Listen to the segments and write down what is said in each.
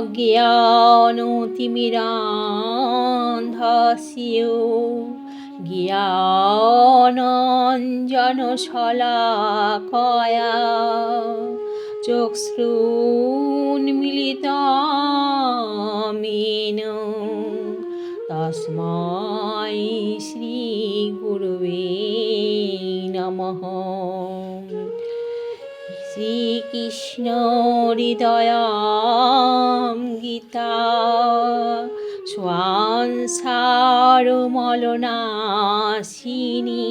জ্ঞানতিমিরান্ধস্যু জ্ঞানঞ্জন শলাকয়া চক্ষুন্মিলিতমেন তস্मै শ্রীগুরুবে নমঃ শ্রীকৃষ্ণ হৃদয় গীতা। স্বাংসারমলনাশিনী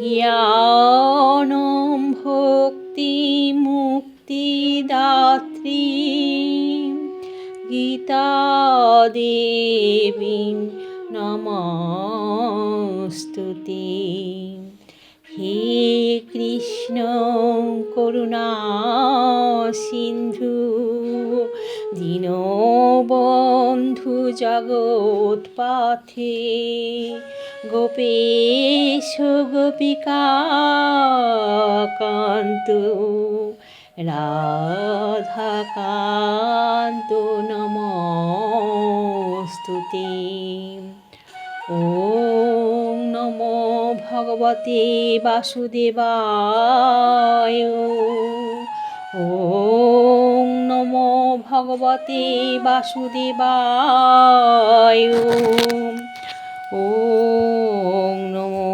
জ্ঞানম ভক্তি মুক্তিদাত্রী গীতা দেবী নমস্তুতে। হে কৃষ্ণ করুণা সিন্ধু দীনবন্ধু জগৎপথে গোপেশ গোপিকা কান্ত রাধাকান্ত নমস্তুতি। ও নমো ভগবতে বাসুদেবায়। ওম নমো ভগবতে বাসুদেবায়। ওম নমো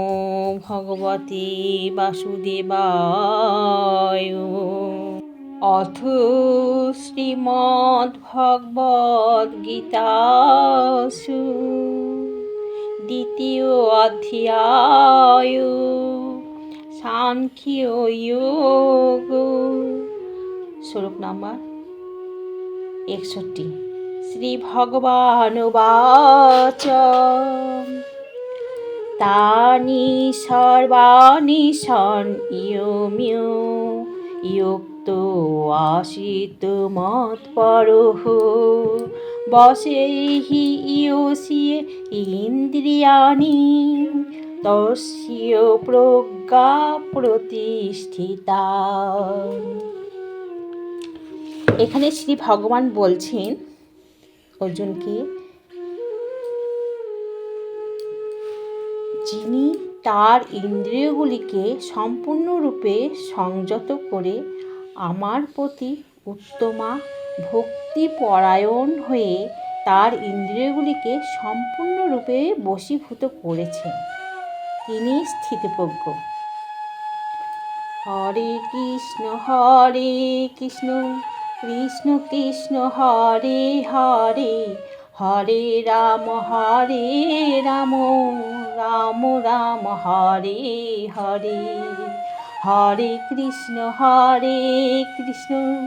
ভগবতে বাসুদেবায়। অথ শ্রীমদ্ভগবদ্গীতাসু দ্বিতীয় অধ্যায় সাংখ্য যোগ। শ্লোক নাম্বার একষট্টি। শ্রী ভগবান বাচ তানি সর্বাণি সন ইয়মিয়। ইয়ুক্ত আশিত মৎপরহ বশেহি ইয়সিয়ে ইন্দ্রিয়াণি। তস্য প্রজ্ঞা প্রতিষ্ঠিতা। এখানে শ্রী ভগবান বলছেন অর্জুনকে যিনি তার ইন্দ্রিয়গুলিকে সম্পূর্ণরূপে সংযত করে আমার প্রতি উত্তমা ভক্তিপরায়ণ হয়ে তার ইন্দ্রিয়গুলিকে সম্পূর্ণরূপে বশীভূত করেছেন। তিনি স্থিতপ্রজ্ঞ। হরে কৃষ্ণ হরে কৃষ্ণ কৃষ্ণ কৃষ্ণ, হরে হরে হরে রাম হরে রাম রাম রাম, হরে হরে হরে কৃষ্ণ হরে কৃষ্ণ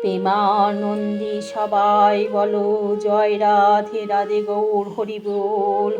প্রেমানন্দী সবাই বলো জয় রাধে রাধে গৌর হরি বল